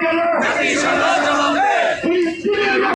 কেন